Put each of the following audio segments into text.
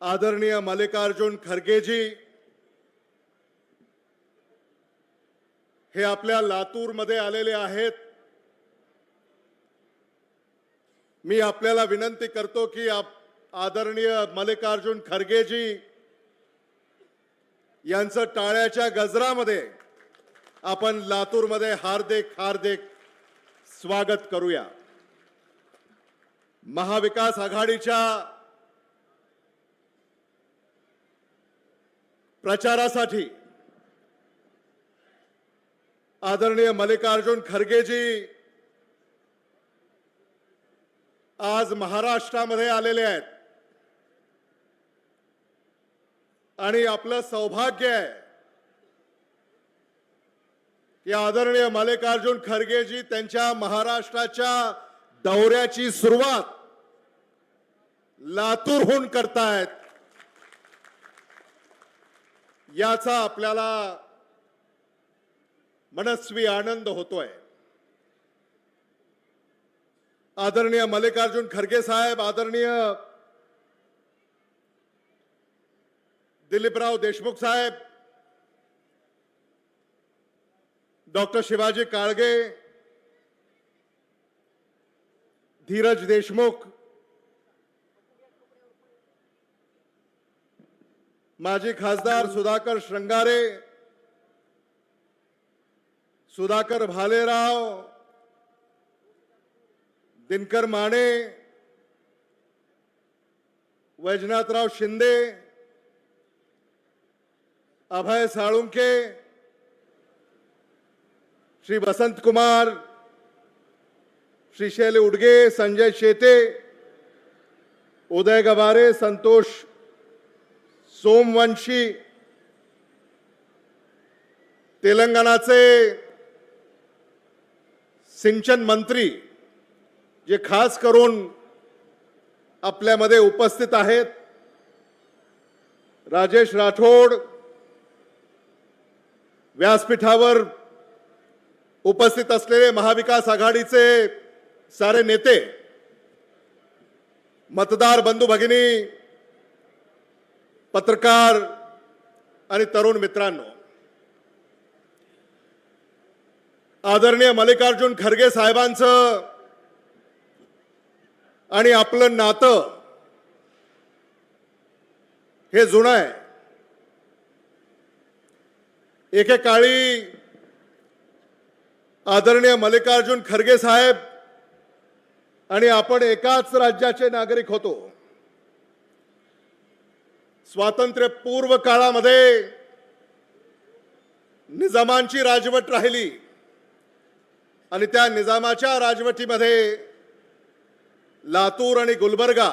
आदरणीय मल्लिकार्जुन खरगेजी हे आपल्या लातूरमध्ये आलेले आहेत. मी आपल्याला विनंती करतो की आप आदरणीय मल्लिकार्जुन खरगेजी यांचं टाळ्याच्या गजरामध्ये आपण लातूरमध्ये हार्दिक हार्दिक स्वागत करूया. महाविकास आघाडीच्या प्रचारासाठी. आदरणीय मल्लिकार्जुन खरगेजी आज महाराष्ट्रामध्ये आलेले आहेत. आणि आपलं सौभाग्य आहे की आदरणीय मल्लिकार्जुन खरगेजी त्यांच्या महाराष्ट्राच्या दौऱ्याची सुरुवात लातूरहून करतायत. याचा आपल्याला मनस्वी आनंद होतोय. आदरणीय मल्लिकार्जुन खरगे साहेब आदरणीय दिलीपराव देशमुख साहेब डॉक्टर शिवाजी काळगे धीरज देशमुख माजी खासदार सुधाकर श्रंगारे, सुधाकर भालेराव, दिनकर माने, वैजनाथराव शिंदे, अभय साळुंके, श्री वसंत कुमार, श्री शैल उडगे, संजय शेते उदय गवारे, संतोष सोमवंशी तेलंगणाचे सिंचन मंत्री जे खास करून आपल्यामध्ये उपस्थित आहेत राजेश राठोड व्यासपीठावर उपस्थित असलेले महाविकास आघाडीचे सारे नेते मतदार बंधू भगिनी पत्रकार आणि तरुण मित्रांनो आदरणीय मल्लिकार्जुन खरगे साहेबांचं आणि आपलं नातं हे जुनं आहे. एकेकाळी आदरणीय मल्लिकार्जुन खरगे साहेब आणि आपण एकाच राज्याचे नागरिक होतो. स्वातंत्र्यपूर्व काळामध्ये निजामांची राजवट राहिली आणि त्या निजामाच्या राजवटीमध्ये लातूर आणि गुलबर्गा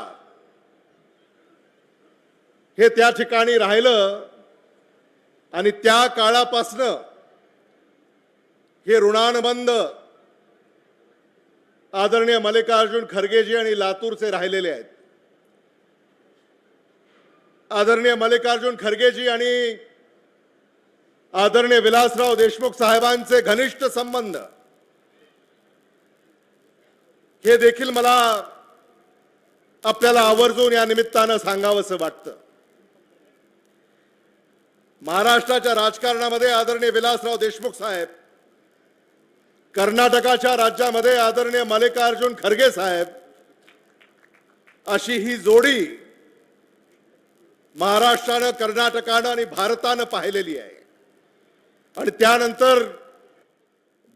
हे त्या ठिकाणी राहिलं आणि त्या काळापासनं हे ऋणानुबंध आदरणीय मल्लिकार्जुन खरगेजी आणि लातूरचे राहिलेले आहेत. आदरणीय मल्लिकार्जुन खरगेजी आणि आदरणीय विलासराव देशमुख साहेबांचे घनिष्ठ संबंध. हे देखील मला आपल्याला आवर्जून या निमित्तानं सांगावंसं वाटतं. महाराष्ट्राच्या राजकारणामध्ये आदरणीय विलासराव देशमुख साहेब कर्नाटकाच्या राज्यामध्ये आदरणीय मल्लिकार्जुन खरगे साहेब अशी ही जोडी महाराष्ट्रानं कर्नाटकानं आणि भारतानं पाहिलेली आहे. आणि त्यानंतर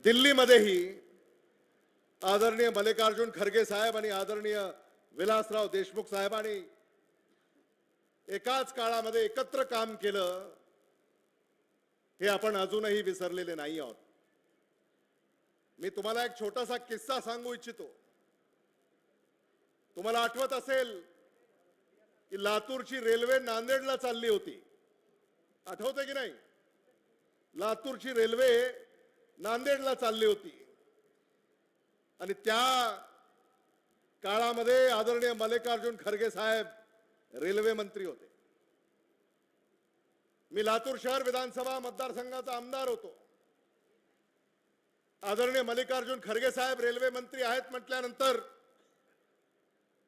दिल्लीमध्येही आदरणीय मल्लिकार्जुन खरगे साहेब आणि आदरणीय विलासराव देशमुख साहेबांनी एकाच काळामध्ये एकत्र काम केलं हे आपण अजूनही विसरलेले नाही आहोत. मी तुम्हाला एक छोटासा किस्सा सांगू इच्छितो. तुम्हाला आठवत असेल की लातूरची रेल्वे नांदेडला चालली होती. आठवते की नाही? लातूरची रेल्वे नांदेडला चालली होती. आणि त्या काळामध्ये आदरणीय मल्लिकार्जुन खरगे साहेब रेल्वे मंत्री होते. मी लातूर शहर विधानसभा मतदारसंघाचा आमदार होतो. आदरणीय मल्लिकार्जुन खरगे साहेब रेल्वे मंत्री आहेत म्हटल्यानंतर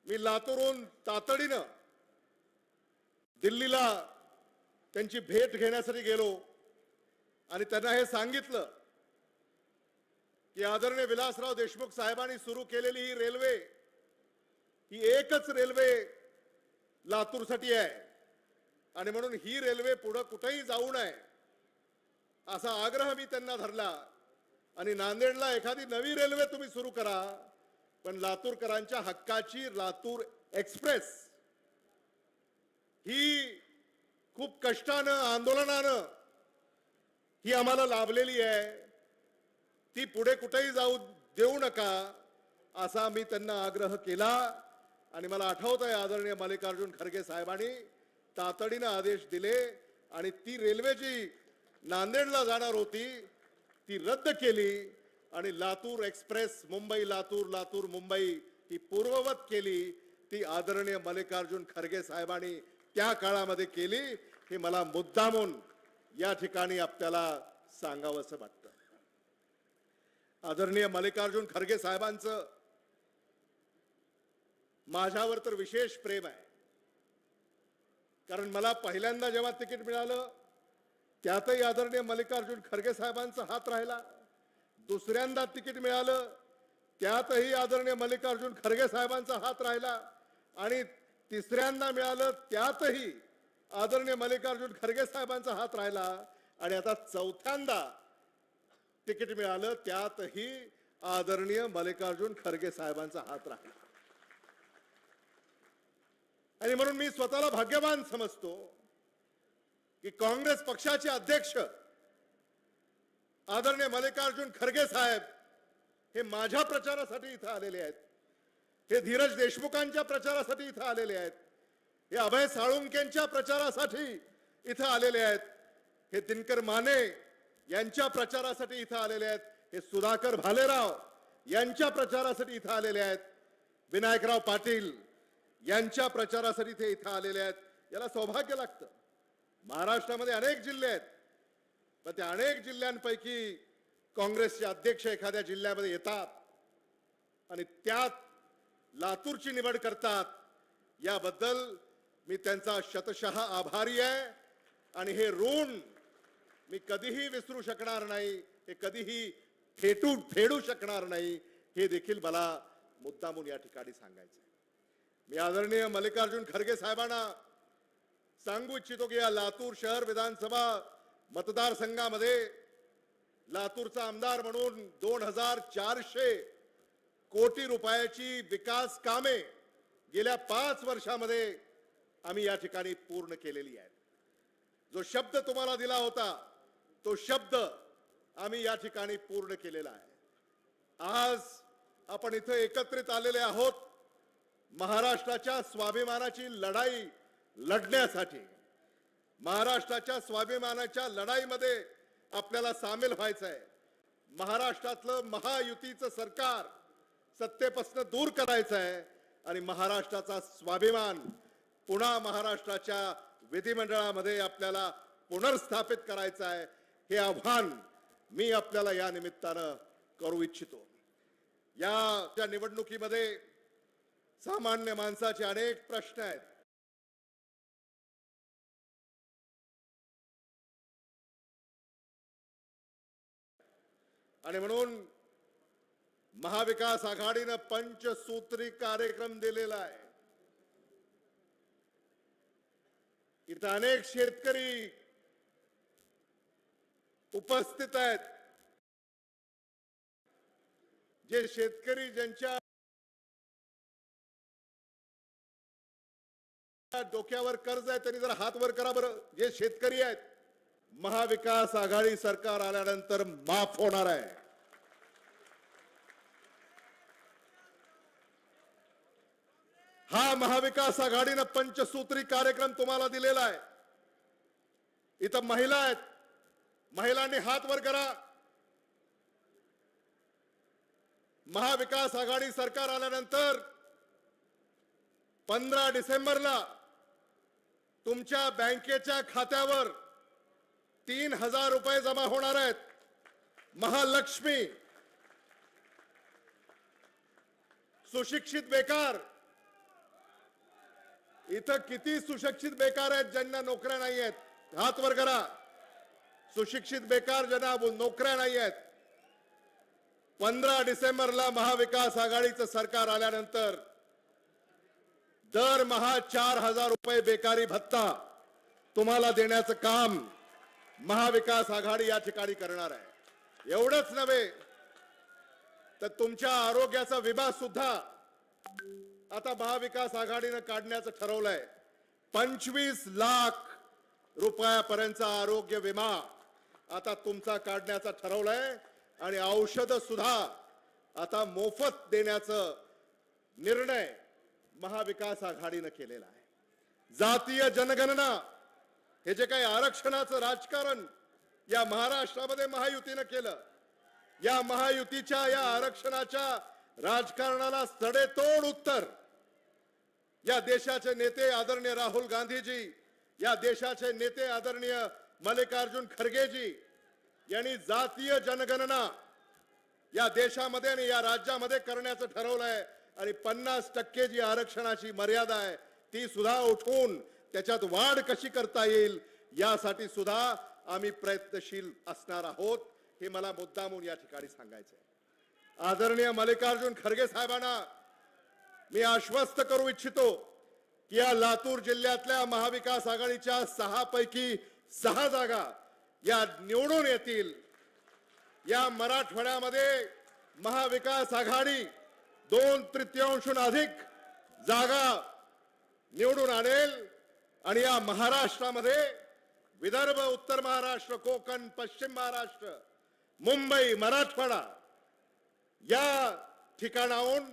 मी लातूरहून तातडीनं दिल्लीला त्यांची भेट घेण्यासाठी गेलो आणि त्यांना हे सांगितलं की आदरणीय विलासराव देशमुख साहेबांनी सुरू केलेली ही रेल्वे ही एकच रेल्वे लातूरसाठी आहे. आणि म्हणून ही रेल्वे पुढं कुठेही जाऊ नये असा आग्रह मी त्यांना धरला. आणि नांदेडला एखादी नवी रेल्वे तुम्ही सुरू करा पण लातूरकरांच्या हक्काची लातूर एक्सप्रेस ही खूप कष्टानं आंदोलनानं ही आम्हाला लाभलेली आहे. ती पुढे कुठेही जाऊ देऊ नका असा मी त्यांना आग्रह केला. आणि मला आठवत आहे आदरणीय मल्लिकार्जुन खरगे साहेबांनी तातडीनं आदेश दिले आणि ती रेल्वे जी नांदेडला जाणार होती ती रद्द केली आणि लातूर एक्सप्रेस मुंबई लातूर लातूर मुंबई ही पूर्ववत केली. ती आदरणीय मल्लिकार्जुन खरगे साहेबांनी त्या काळामध्ये केली हे मला मुद्दामून या ठिकाणी आपल्याला सांगावंसं वाटतं. आदरणीय मल्लिकार्जुन खरगे साहेबांचं माझ्यावर तर विशेष प्रेम आहे. कारण मला पहिल्यांदा जेव्हा तिकीट मिळालं त्यातही आदरणीय मल्लिकार्जुन खरगे साहेबांचा हात राहिला. दुसऱ्यांदा तिकीट मिळालं त्यातही आदरणीय मल्लिकार्जुन खरगे साहेबांचा हात राहिला. आणि तिसऱ्यांदा मिळालं त्यातही आदरणीय मल्लिकार्जुन खरगे साहेबांचा हात राहिला आणि आता चौथ्यांदा तिकीट मिळालं त्यातही आदरणीय मल्लिकार्जुन खरगे साहेबांचा हात राहिला. आणि म्हणून मी स्वतःला भाग्यवान समजतो की काँग्रेस पक्षाचे अध्यक्ष आदरणीय मल्लिकार्जुन खरगे साहेब हे माझ्या प्रचारासाठी इथं आलेले आहेत. हे धीरज देशमुखांच्या प्रचारासाठी इथं आलेले आहेत. हे अभय साळुंकेंच्या प्रचारासाठी इथं आलेले आहेत. हे दिनकर माने यांच्या प्रचारासाठी इथं आलेले आहेत. हे सुधाकर भालेराव यांच्या प्रचारासाठी इथं आलेले आहेत. विनायकराव पाटील यांच्या प्रचारासाठी ते इथं आलेले आहेत. याला सौभाग्य लागतं. महाराष्ट्रामध्ये अनेक जिल्हे आहेत. पण त्या अनेक जिल्ह्यांपैकी काँग्रेसचे अध्यक्ष एखाद्या जिल्ह्यामध्ये येतात. आणि त्यात लातूरची निवड करतात. याबद्दल मी त्यांचा शतशः आभारी आहे. आणि हे ऋण मी कधीही विसरू शकणार नाही. हे कधीही फेटू फेडू शकणार नाही. हे देखील मला मुद्दामून या ठिकाणी सांगायचं आहे. मी आदरणीय मल्लिकार्जुन खरगे साहेबांना सांगू इच्छितो की या लातूर शहर विधानसभा मतदारसंघामध्ये लातूरचा आमदार म्हणून दोन हजार चारशे कोटी रुपयाची विकास कामे गेल्या पाच वर्षामध्ये आम्ही या ठिकाणी पूर्ण केलेली आहेत. जो शब्द तुम्हाला दिला होता तो शब्द आम्ही या ठिकाणी पूर्ण केलेला आहे. आज आपण इथं एकत्रित आलेले आहोत महाराष्ट्राच्या स्वाभिमानाची लढाई लढण्यासाठी. महाराष्ट्राच्या स्वाभिमानाच्या लढाईमध्ये आपल्याला सामील व्हायचं आहे महाराष्ट्रातलं महायुतीचं सरकार सत्तेपासून दूर करायचं आहे आणि महाराष्ट्राचा स्वाभिमान पुन्हा महाराष्ट्राच्या विधिमंडळामध्ये आपल्याला पुनर्स्थापित करायचं आहे हे आव्हान मी आपल्याला या निमित्तानं करू इच्छितो. या त्या निवडणुकीमध्ये सामान्य माणसाचे अनेक प्रश्न आहेत. आणि म्हणून महाविकास आघाडीनं पंचसूत्री कार्यक्रम दिलेला आहे. इथं अनेक शेतकरी उपस्थित आहेत. जे शेतकरी ज्यांच्या डोक्यावर कर्ज आहे त्यांनी जरा हात वर करा बरं. जे शेतकरी आहेत महाविकास आघाडी सरकार आल्यानंतर माफ होणार आहे. हा महाविकास आघाडीनं पंचसूत्री कार्यक्रम तुम्हाला दिलेला आहे. इथं महिला आहेत. महिलांनी हात वर करा. महाविकास आघाडी सरकार आल्यानंतर पंधरा डिसेंबरला तुमच्या बँकेच्या खात्यावर तीन हजार रुपये जमा होणार आहेत. महालक्ष्मी. सुशिक्षित बेकार. इथं किती सुशिक्षित बेकार आहेत ज्यांना नोकऱ्या नाही आहेत? हात वर करा. सुशिक्षित बेकार ज्यांना नोकऱ्या नाही आहेत. पंधरा डिसेंबरला महाविकास आघाडीचं सरकार आल्यानंतर दरमहा चार हजार रुपये बेकारी भत्ता तुम्हाला देण्याचं काम महाविकास आघाडी या ठिकाणी करणार आहे. एवढंच नव्हे तर तुमच्या आरोग्याचा विभाग सुद्धा आता महाविकास आघाडीनं काढण्याचं ठरवलंय. पंचवीस लाख रुपयापर्यंतचा आरोग्य विमा आता तुमचा काढण्याचा ठरवलंय. आणि औषध सुद्धा आता मोफत देण्याचं निर्णय महाविकास आघाडीनं केलेला आहे. जातीय जनगणना हे जे काही आरक्षणाचं राजकारण या महाराष्ट्रामध्ये महायुतीनं केलं या महायुतीच्या या आरक्षणाच्या राजकारणाला सडेतोड उत्तर. या देशाचे नेते आदरणीय राहुल गांधीजी या देशाचे नेते आदरणीय मल्लिकार्जुन खरगेजी यांनी जातीय जनगणना या देशामध्ये आणि या राज्यामध्ये करण्याचं ठरवलंय आणि पन्नास टक्के जी आरक्षणाची मर्यादा आहे ती सुद्धा उठवून त्याच्यात वाढ कशी करता येईल यासाठी सुद्धा आम्ही प्रयत्नशील असणार आहोत हे मला मुद्दामून या ठिकाणी सांगायचं आहे आदरणीय मल्लिकार्जुन खरगे साहेबांना मी आश्वस्त करू इच्छितो की या लातूर जिल्ह्यातल्या महाविकास आघाडीच्या सहा पैकी सहा जागा या निवडून येतील. या मराठवाड्यामध्ये महाविकास आघाडी दोन तृतीयांशून अधिक जागा निवडून आणेल आणि या महाराष्ट्रामध्ये विदर्भ उत्तर महाराष्ट्र कोकण पश्चिम महाराष्ट्र मुंबई मराठवाडा या ठिकाणाहून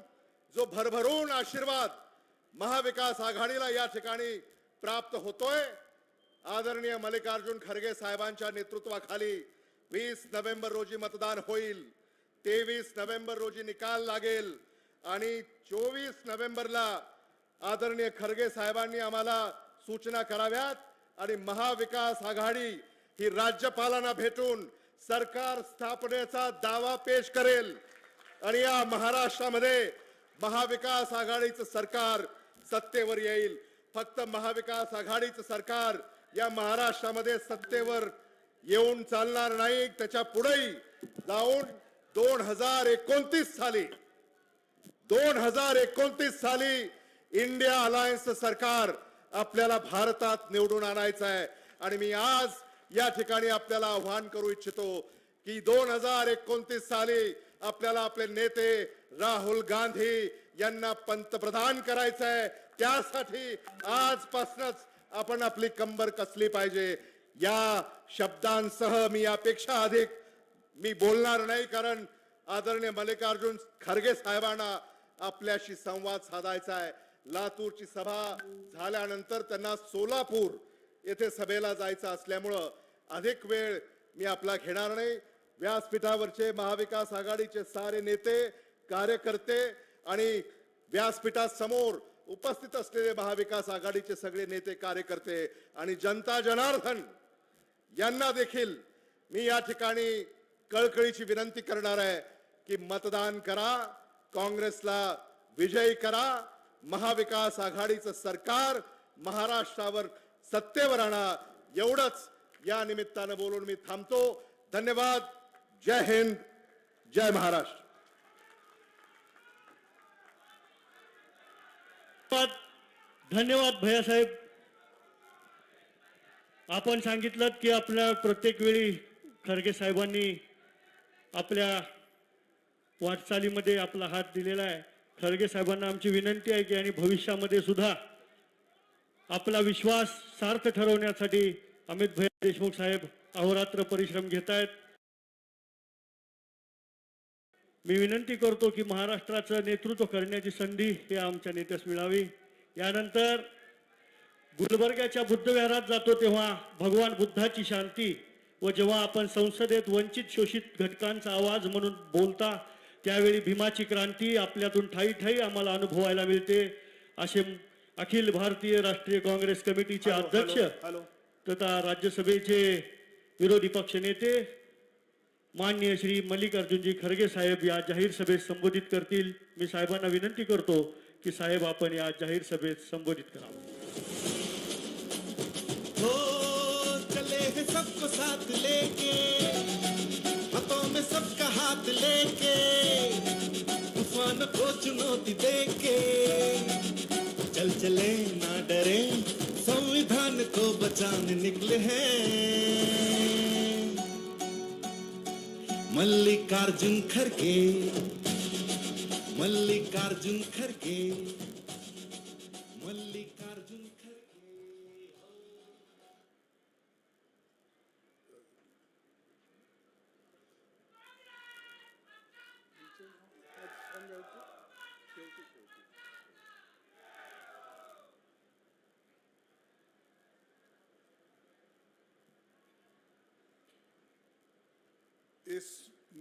जो भरभरून आशीर्वाद महाविकास आघाडीला या ठिकाणी प्राप्त होतोय आदरणीय मल्लिकार्जुन खरगे साहेबांच्या नेतृत्वाखाली वीस नोव्हेंबर रोजी मतदान होईल तेवीस नोव्हेंबर रोजी निकाल लागेल आणि चोवीस नोव्हेंबरला आदरणीय खरगे साहेबांनी आम्हाला सूचना कराव्यात आणि महाविकास आघाडी ही राज्यपालांना भेटून सरकार स्थापनेचा दावा पेश करेल. आणि या महाराष्ट्रामध्ये महाविकास आघाडीचं सरकार सत्तेवर येईल. फक्त महाविकास आघाडीचं सरकार या महाराष्ट्रामध्ये सत्तेवर येऊन चालणार नाही. त्याच्या पुढेही जाऊन दोन हजार एकोणतीस साली दोन हजार एकोणतीस साली इंडिया अलायन्स सरकार आपल्याला भारतात निवडून आणायचं आहे. आणि मी आज या ठिकाणी आपल्याला आव्हान करू इच्छितो की दोन हजार एकोणतीस साली आपल्याला आपले नेते राहुल गांधी यांना पंतप्रधान करायचं आहे त्यासाठी आजपासूनच आपण आपली कंबर कसली पाहिजे? या शब्दांसह मी यापेक्षा अधिक मी बोलणार नाही कारण आदरणीय मल्लिकार्जुन खरगे साहेबांना आपल्याशी संवाद साधायचा आहे लातूरची सभा झाल्यानंतर त्यांना सोलापूर येथे सभेला जायचं असल्यामुळं अधिक वेळ मी आपला घेणार नाही. व्यासपीठावरचे महाविकास आघाडीचे सारे नेते कार्यकर्ते आणि व्यासपीठासमोर उपस्थित असलेले महाविकास आघाडीचे सगळे नेते कार्यकर्ते आणि जनता जनार्दन यांना देखील मी या ठिकाणी कळकळीची विनंती करणार आहे की मतदान करा काँग्रेसला विजयी करा महाविकास आघाडीचं सरकार महाराष्ट्रावर सत्तेवर आणा. एवढंच या निमित्तानं बोलून मी थांबतो. धन्यवाद. जय हिंद जय महाराष्ट्र। धन्यवाद भैयासाहेब आपण सांगितलं की आपल्या प्रत्येक वेळी खरगे साहेबांनी आपल्या वाटचालीमध्ये आपला हात दिलेला आहे. खरगे साहेबांना आमची विनंती आहे की आणि भविष्यामध्ये सुद्धा आपला विश्वास सार्थ ठरवण्यासाठी अमित भैया देशमुख साहेब अहोरात्र परिश्रम घेत आहेत मी विनंती करतो की महाराष्ट्राचं नेतृत्व करण्याची संधी ही आमच्या नेत्यास मिळावी. यानंतर गुलबर्ग्याच्या बुद्धविहारात जातो तेव्हा भगवान बुद्धाची शांती व जेव्हा आपण संसदेत वंचित शोषित घटकांचा आवाज म्हणून बोलता त्यावेळी भीमाची क्रांती आपल्यातून ठाई ठाई आम्हाला अनुभवायला मिळते. असे अखिल भारतीय राष्ट्रीय काँग्रेस कमिटीचे अध्यक्ष तथा राज्यसभेचे विरोधी पक्ष नेते माननीय श्री मल्लिकार्जुनजी खरगे साहेब या जाहीर सभेत संबोधित करतील. मी साहेबांना विनंती करतो की साहेब, आपण या जाहीर सभेत संबोधित करावं. हो, चले हैं सबको साथ लेके, हाथों में सबका हाथ लेके, तूफ़ान को चुनौती देके, चल चले ना डरे, संविधान को बचाने निकले हैं। मल्लिकार्जुन खरगे मल्लिकार्जुन खरगे.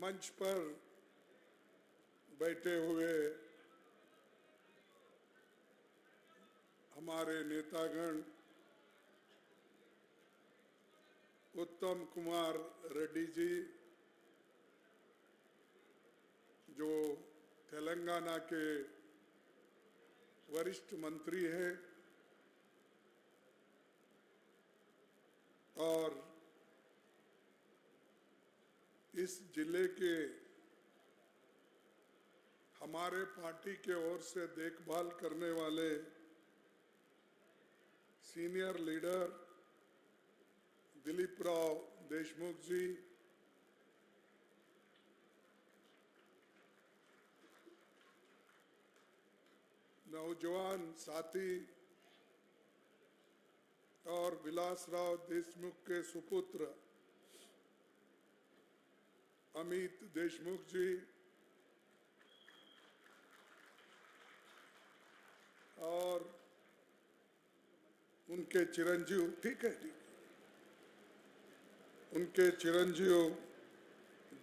मंच पर बैठे हुए हमारे नेतागण, उत्तम कुमार रेड्डी जी, जो तेलंगाना के वरिष्ठ मंत्री हैं और इस ज़िले के हमारे पार्टी के ओर से देखभाल करने वाले सीनियर लीडर दिलीप राव देशमुख जी, नौजवान साथी और विलास राव देशमुख के सुपुत्र अमित देशमुख जी। और उनके चिरंजीव, ठीक है ठीक उनके चिरंजीव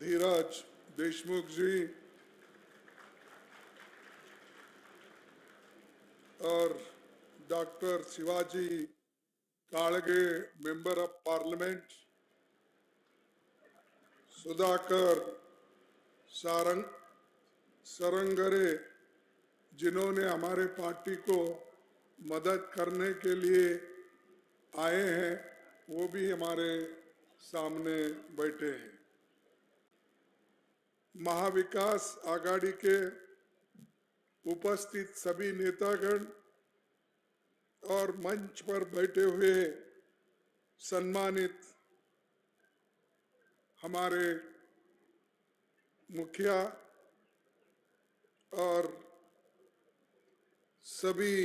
धीरज देशमुख जी। और doctor Shivaji Kalge member of parliament. Sudhakar, Sarang, Sarangre, जिन्होंने हमारे पार्टी को मदद करने के लिए आए हैं, वो भी हमारे सामने बैठे हैं। महाविकास आघाड़ी के उपस्थित सभी नेतागण और मंच पर बैठे हुए सम्मानित हमारे मुखिया और सभी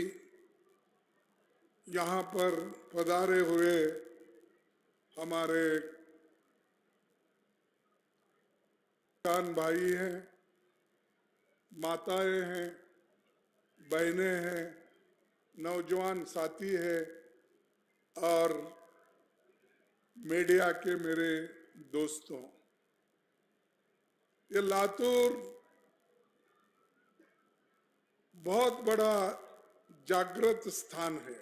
यहाँ पर पधारे हुए हमारे किसान भाई हैं, माताएँ हैं, बहनें हैं, नौजवान साथी हैं और मीडिया के मेरे दोस्तों, ये लातूर बहुत बड़ा जागृत स्थान है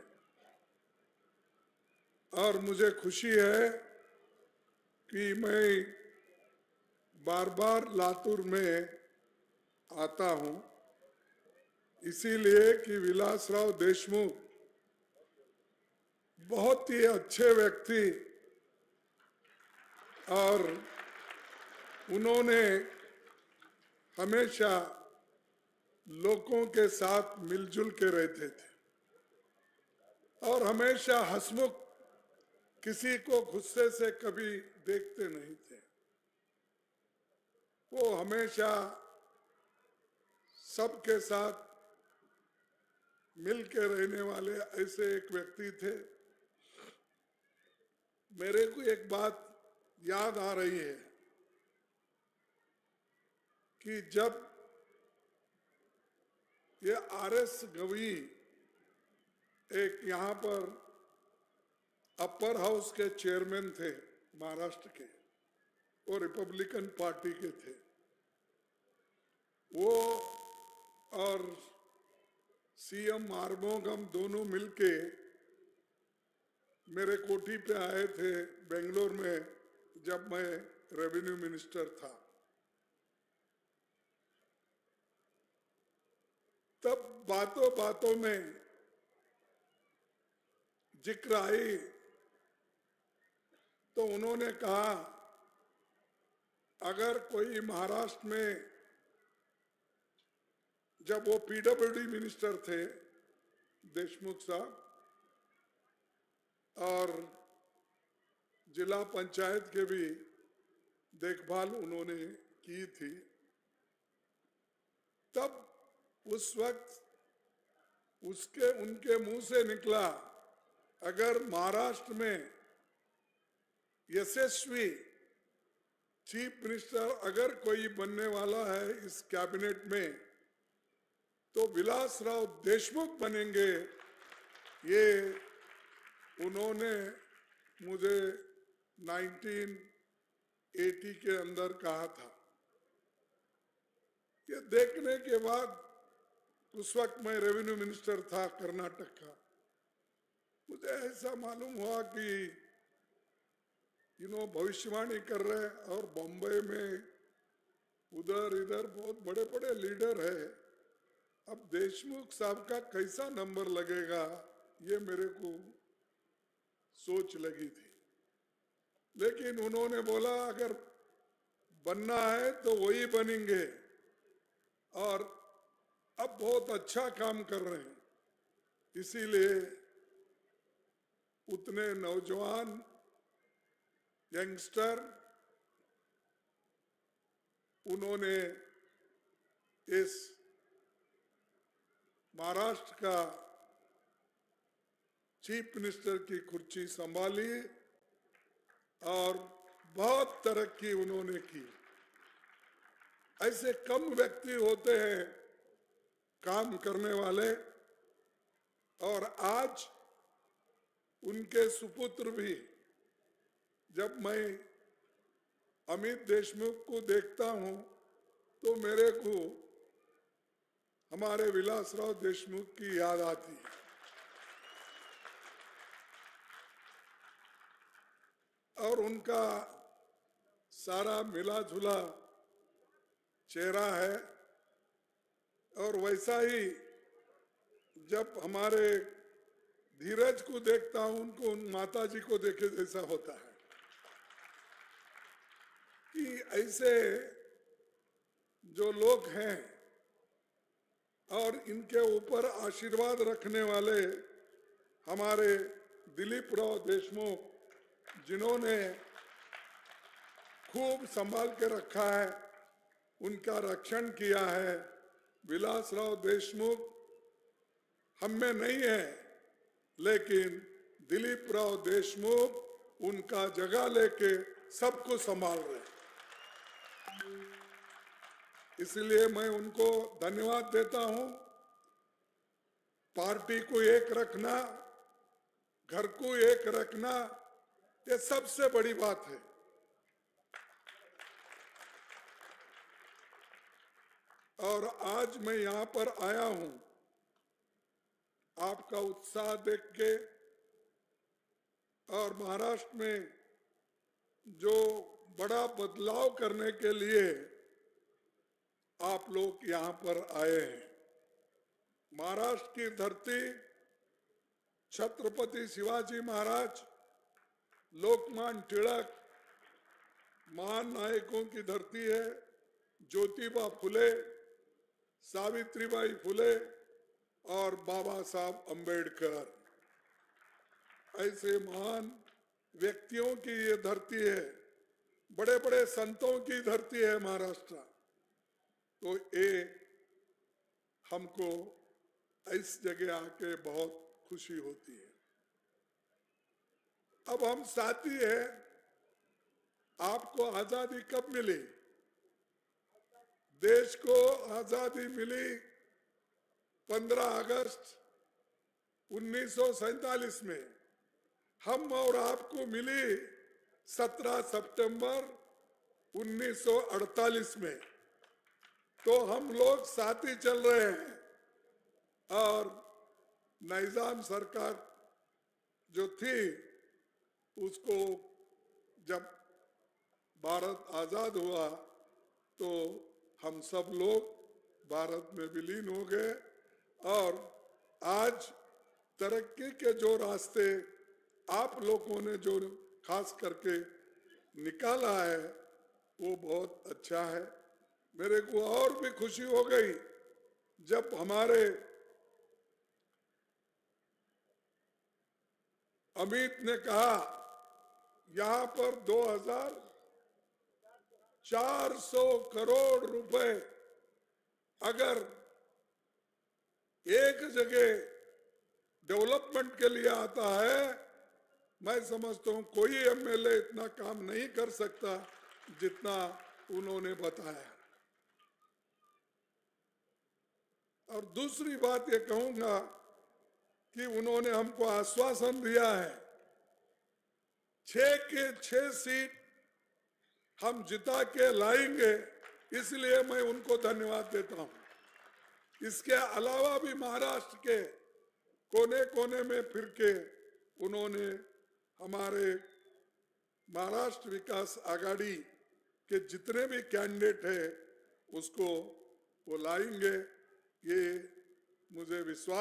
और मुझे खुशी है कि मैं बार बार लातूर में आता हूँ। इसीलिए कि विलासराव देशमुख बहुत ही अच्छे व्यक्ति और उन्होंने हमेशा लोगों के साथ मिलजुल के रहते थे और हमेशा हसमुख किसी को गुस्से से कभी देखते नहीं थे। वो हमेशा सबके साथ मिल के रहने वाले ऐसे एक व्यक्ति थे। मेरे को एक बात याद आ रही है कि जब ये आर एस गवी एक यहाँ पर अपर हाउस के चेयरमैन थे, महाराष्ट्र के, वो रिपब्लिकन पार्टी के थे। वो और सीएम आर्मोगम दोनों मिलके मेरे कोठी पे आए थे, बेंगलोर में जब मैं रेवेन्यू मिनिस्टर था, तब बातों बातों में ज़िक्र आई। तो उन्होंने कहा, अगर कोई महाराष्ट्र में जब वो पीडब्ल्यूडी मिनिस्टर थे, देशमुख साहब, और जिला पंचायत के भी देखभाल उन्होंने की थी। तब उस वक्त उसके, उनके मुँह से निकला, अगर महाराष्ट्र में यशस्वी चीफ मिनिस्टर अगर कोई बनने वाला है इस कैबिनेट में तो विलासराव देशमुख बनेंगे। ये उन्होंने मुझे 1980 के अंदर कहा था ये देखने के बाद उस वक्त मैं रेवेन्यू मिनिस्टर था कर्नाटक का। मुझे ऐसा मालूम हुआ कि यू नो भविष्यवाणी कर रहे और बॉम्बे में उधर इधर बहुत बड़े बड़े लीडर है। अब देशमुख साहब का कैसा नंबर लगेगा, ये मेरे को सोच लगी थी। लेकिन उन्होंने बोला, अगर बनना है तो वही बनेंगे। और अब बहुत अच्छा काम कर रहे हैं। इसीलिए उतने नौजवान, यंगस्टर, उन्होंने इस महाराष्ट्र का चीफ मिनिस्टर की कुर्सी संभाली। और बहुत तरक्की उन्होंने की। ऐसे कम व्यक्ति होते हैं, काम करने वाले, और आज उनके सुपुत्र भी, जब मैं अमित देशमुख को देखता हूँ तो मेरे को हमारे विलासराव देशमुख की याद आती है। और उनका सारा मिला जुला चेहरा है। और वैसा ही जब हमारे धीरज को देखता हूँ, उनको उन माता जी को देखे जैसा होता है। कि ऐसे जो लोग हैं और इनके ऊपर आशीर्वाद रखने वाले हमारे दिलीप राव देशमुख जिन्होंने खूब संभाल के रखा है, उनका रक्षण किया है विलासराव देशमुख हम में नहीं है, लेकिन दिलीप राव देशमुख उनका जगह लेके सबको संभाल रहे। इसलिए मैं उनको धन्यवाद देता हूँ पार्टी को एक रखना, घर को एक रखना ये सबसे बड़ी बात है। और आज मैं यहाँ पर आया हूँ, आपका उत्साह देख के और महाराष्ट्र में जो बड़ा बदलाव करने के लिए आप लोग यहाँ पर आए हैं। महाराष्ट्र की धरती छत्रपति शिवाजी महाराज लोकमान टिड़क महान नायकों की धरती है, ज्योतिबा फुले, सावित्रीबाई फुले और बाबा साहब अंबेडकर। ऐसे महान व्यक्तियों की ये धरती है बड़े बड़े संतों की धरती है महाराष्ट्र। तो ये हमको इस जगह आके बहुत खुशी होती है। अब हम साथी हैं। आपको आज़ादी कब मिली? देश को आज़ादी मिली 15 अगस्त 1947 में। हम और आपको मिली 17 सितंबर 1948 में। तो हम लोग साथ चल रहे हैं। और निज़ाम सरकार जो थी उसको जब भारत आज़ाद हुआ तो हम सब लोग भारत में विलीन हो गए और आज तरक्की के जो रास्ते आप लोगों ने जो खास करके निकाला है, वो बहुत अच्छा है। मेरे को और भी खुशी हो गई जब हमारे अमित ने कहा यहाँ पर 2400 करोड़ रुपए अगर एक जगह डेवलपमेंट के लिए आता है, मैं समझता हूँ कोई एमएलए इतना काम नहीं कर सकता जितना उन्होंने बताया। और दूसरी बात ये कहूँगा कि उन्होंने हमको आश्वासन दिया है छह के छह सीट हम जिता के लाएँगे, इसलिए मैं उनको धन्यवाद देता हूँ। इसके अलावा भी महाराष्ट्र के कोने कोने में फिर के उन्होंने हमारे महाराष्ट्र विकास आघाड़ी के जितने भी कैंडिडेट है, उसको वो लाएँगे। ये मुझे विश्वास